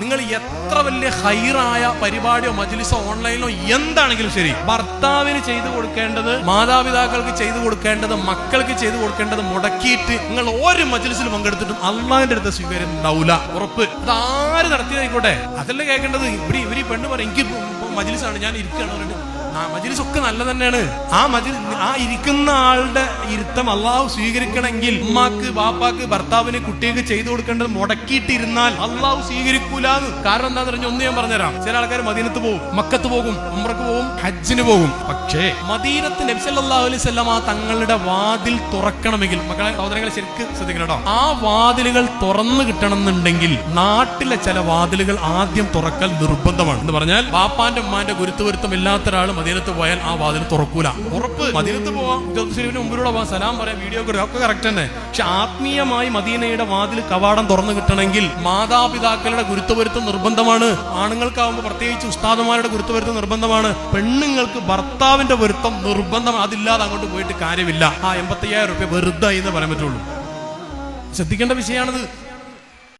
നിങ്ങൾ എത്ര വലിയ ഹൈറായ പരിപാടിയോ മജിലിസോ ഓൺലൈനിലോ എന്താണെങ്കിലും ശരി. ഭർത്താവിന് ചെയ്തു കൊടുക്കേണ്ടത് മാതാപിതാക്കൾക്ക് ചെയ്തു കൊടുക്കേണ്ടത് മക്കൾക്ക് ചെയ്തു കൊടുക്കേണ്ടത് മുടക്കിയിട്ട് നിങ്ങൾ ഒരു മജിലിസിൽ പങ്കെടുത്തിട്ടും അള്ളാഹിന്റെ അടുത്ത് സ്വീകാര്യം ഉണ്ടാവില്ല ഉറപ്പ്. അത് ആര് നടത്തിയതായിക്കോട്ടെ? അതല്ലേ കേൾക്കേണ്ടത് ഇവിടെ ഇവർ പെണ്ണ് പറയും എനിക്ക് മജിലിസാണ് ഞാൻ ഇരിക്കുകയാണ്. പറഞ്ഞിട്ട് മജിലിസ് ഒക്കെ നല്ല തന്നെയാണ് ആ മജിൽ ആ ഇരിക്കുന്ന ആളുടെ ഇരുത്തം അള്ളാഹു സ്വീകരിക്കണമെങ്കിൽ ഉമ്മാക്ക് ബാപ്പാക്ക് ഭർത്താവിന് കുട്ടികൾക്ക് ചെയ്തു കൊടുക്കേണ്ടത് മുടക്കിയിട്ടിരുന്നാൽ അള്ളാഹു സ്വീകരിക്കൂലെന്ന്. കാരണം എന്താന്ന് പറഞ്ഞു ഒന്ന് ഞാൻ പറഞ്ഞുതരാം. ചില ആൾക്കാർ മദീനത്ത് പോകും മക്കത്ത് പോകും ഉമ്രക്ക് പോകും ഹജ്ജിന് പോകും. പക്ഷേ മദീനത്ത് നബ്സല്ലാ അലൈഹി ആ തങ്ങളുടെ വാതിൽ തുറക്കണമെങ്കിൽ മക്കളെ സഹോദരങ്ങളെ ശരിക്കും ശ്രദ്ധിക്കണം ആ വാതിലുകൾ തുറന്നു കിട്ടണമെന്നുണ്ടെങ്കിൽ നാട്ടിലെ ചില വാതിലുകൾ ആദ്യം തുറക്കൽ നിർബന്ധമാണ്. എന്ന് പറഞ്ഞാൽ ബാപ്പാന്റെ ഉമ്മാന്റെ ഗുരുത്വരുത്തം ഇല്ലാത്ത ഒരാൾ മദീനത്ത് പോയാൽ ആ വാതിൽ തുറക്കൂല. ഉറപ്പ്. മദീനത്ത് പോവാം. ശരീഫിന് മുമ്പിലൂടെ പോവാം. സലാം പറയാം. വീഡിയോ ഒക്കെ കറക്റ്റ് തന്നെ. പക്ഷെ ആത്മീയമായി മദീനയുടെ വാതിൽ കവാടം തുറന്നു കിട്ടണമെങ്കിൽ മാതാപിതാക്കളുടെ ഗുരുത്വപരുത്തം നിർബന്ധമാണ്. ആണുങ്ങൾക്കാവുമ്പോൾ പ്രത്യേകിച്ച് ഉസ്താദുമാരുടെ ഗുരുത്വപരുത്തം നിർബന്ധമാണ്. പെണ്ണുങ്ങൾക്ക് ഭർത്താവിന്റെ പൊരുത്തം നിർബന്ധം അതില്ലാതെ അങ്ങോട്ട് പോയിട്ട് കാര്യമില്ല. ആ എൺപത്തയ്യായിരം റുപ്യ വെറുതായി എന്ന് പറയാൻ പറ്റുള്ളൂ. ശ്രദ്ധിക്കേണ്ട വിഷയമാണിത്.